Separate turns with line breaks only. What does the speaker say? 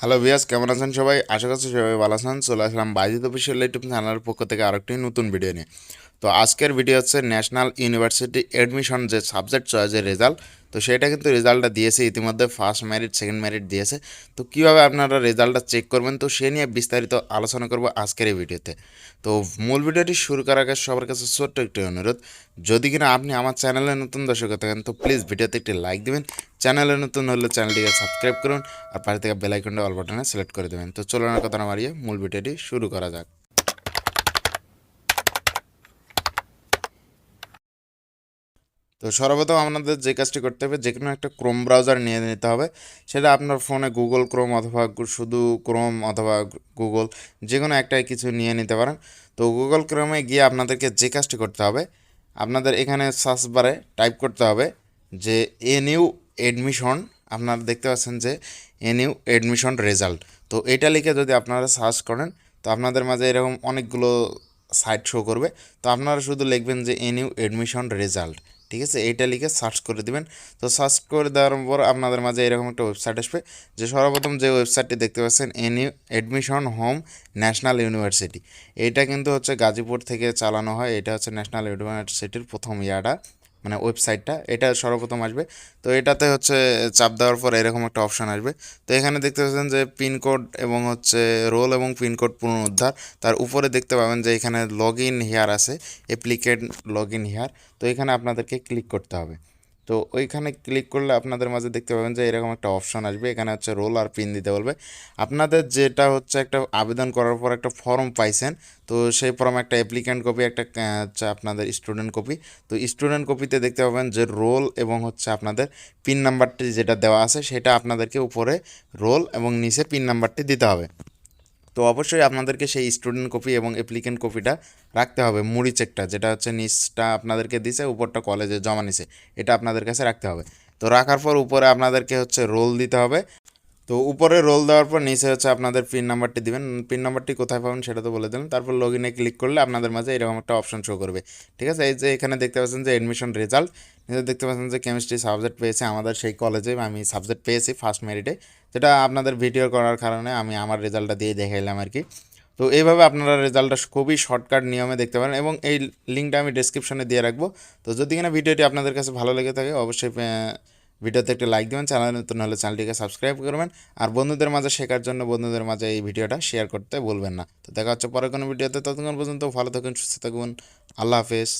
Hello ভিয়াস কেমন আছেন সবাই? আশা করছি সবাই ভালো আছেন। চলে আসলাম বাইজিত অফিসিয়াল ইউটিউব চ্যানেলের পক্ষ থেকে আরেকটি নতুন ভিডিও নিয়ে। তো আজকের ভিডিও হচ্ছে ন্যাশনাল ইউনিভার্সিটি অ্যাডমিশন যে সাবজেক্ট চয়েসের রেজাল্ট তো সেটা কিন্তু রেজাল্টটা দিয়েছে, ইতিমধ্যে ফার্স্ট মেরিট সেকেন্ড মেরিট দিয়েছে। তো কীভাবে আপনারা রেজাল্টটা চেক করবেন? তো সে নিয়ে বিস্তারিত আলোচনা করব আজকের এই ভিডিওতে তো। মূল ভিডিওটি শুরু করার আগে সবার কাছে ছোট্ট একটি অনুরোধ, যদি কিনা আপনি আমার চ্যানেলে নতুন দর্শক থাকেন, তো প্লিজ ভিডিওতে একটি লাইক দিবেন চ্যানেলে নতুন হলে চ্যানেলটিকে সাবস্ক্রাইব করুন আর পাশে থেকে বেল আইকনটা অল বাটনে সিলেক্ট করে দেবেন। তো চলুন কথা না মারিয়ে মূল ভিডিওটি শুরু করা যাক। তো সর্বপ্রথম আপনাদের যে কাজটি করতে হবে, যে কোনো একটা ক্রোম ব্রাউজার নিয়ে নিতে হবে। সেটা আপনার ফোনে গুগল ক্রোম অথবা শুধু ক্রোম অথবা গুগল যে কোনো একটা কিছু নিয়ে নিতে পারেন। তো গুগল ক্রোমে গিয়ে আপনাদেরকে যে কাজটি করতে হবে, আপনাদের এখানে সার্চ বারে টাইপ করতে হবে যে এনইউ এডমিশন আপনারা দেখতে পাচ্ছেন যে এনইউ এডমিশন রেজাল্ট তো এটা লিখে যদি আপনারা সার্চ করেন, তো আপনাদের মাঝে এরকম অনেকগুলো সাইট শো করবে। তো আপনারা শুধু লিখবেন যে এনইউ এডমিশন রেজাল্ট ঠিক আছে? এইটা লিখে সার্চ করে দিবেন। তো সার্চ করে দেওয়ার পর আপনাদের মাঝে এরকম একটা ওয়েবসাইট আসবে, যে সর্বপ্রথম যে ওয়েবসাইটটি দেখতে পাচ্ছেন NU admission home National University এইটা কিন্তু হচ্ছে গাজীপুর থেকে চালানো হয়, এটা হচ্ছে ন্যাশনাল ইউনিভার্সিটির প্রথম ইয়াটা। মানে ওয়েবসাইটটা এটা সর্বপ্রথম আসবে। তো এটাতে হচ্ছে চাপ দেওয়ার পর এরকম একটা অপশান আসবে। তো এখানে দেখতে পাচ্ছেন যে পিনকোড এবং হচ্ছে রোল এবং পিনকোড পুনরুদ্ধার। তার উপরে দেখতে পাবেন যে এখানে লগ ইন হেয়ার আছে অ্যাপ্লিকেট লগ ইন হেয়ার তো এখানে আপনাদেরকে ক্লিক করতে হবে। তো ওইখানে ক্লিক করলে আপনাদের মাঝে দেখতে পাবেন যে এরকম একটা অপশন আসবে। এখানে হচ্ছে রোল আর পিন দিতে বলবে। আপনাদের যেটা হচ্ছে একটা আবেদন করার পর একটা ফর্ম পাইছেন, তো সেই ফর্ম একটা অ্যাপ্লিক্যান্ট কপি একটা হচ্ছে আপনাদের স্টুডেন্ট কপি তো স্টুডেন্ট কপিতে দেখতে পাবেন যে রোল এবং হচ্ছে আপনাদের পিন নাম্বারটি যেটা দেওয়া আছে, সেটা আপনাদেরকে উপরে রোল এবং নিচে পিন নাম্বারটি দিতে হবে। তো অবশ্যই আপনাদেরকে সেই স্টুডেন্ট কপি এবং অ্যাপ্লিকেন্ট কপিটা রাখতে হবে, মুড়ি চেকটা, যেটা হচ্ছে নিচটা আপনাদেরকে দিছে, উপরটা কলেজে জমা নিছে, এটা আপনাদের কাছে রাখতে হবে। তো রাখার পর উপরে আপনাদেরকে হচ্ছে রোল দিতে হবে। তো উপরে রোল দেওয়ার পর নিচে হচ্ছে আপনাদের পিন নাম্বারটি দিবেন। পিন নাম্বারটি কোথায় পাবেন সেটা তো বলে দিলেন তারপর লগ ইনে ক্লিক করলে আপনাদের মাঝে এরকম একটা অপশন শো করবে। ঠিক আছে? এই যে এখানে দেখতে পাচ্ছেন যে অ্যাডমিশন রেজাল্ট নিচে দেখতে পাচ্ছেন যে কেমিস্ট্রি সাবজেক্ট পেয়েছে আমাদের সেই কলেজে আমি সাবজেক্ট পেয়েছি ফার্স্ট মেরিটে যেটা আপনাদের ভিডিও করার কারণে আমি আমার রেজাল্টটা দিয়ে দেখাইলাম আর কি। তো এইভাবে আপনারা রেজাল্টটা খুবই শর্টকাট নিয়মে দেখতে পারেন এবং এই লিঙ্কটা আমি ডেসক্রিপশনে দিয়ে রাখব। তো যদি কিনা ভিডিওটি আপনাদের কাছে ভালো লেগে থাকে, অবশ্যই ভিডিওতে একটা লাইক দেবেন চ্যানেল নতুন হলে চ্যানেলটিকে সাবস্ক্রাইব করবেন। আর বন্ধুদের মাঝে শেখার জন্য বন্ধুদের মাঝে এই ভিডিওটা শেয়ার করতে বলবেন না। তো দেখা হচ্ছে পরে কোনো ভিডিওতে, ততক্ষণ পর্যন্ত ভালো থাকুন, সুস্থ থাকুন। আল্লাহ হাফেজ।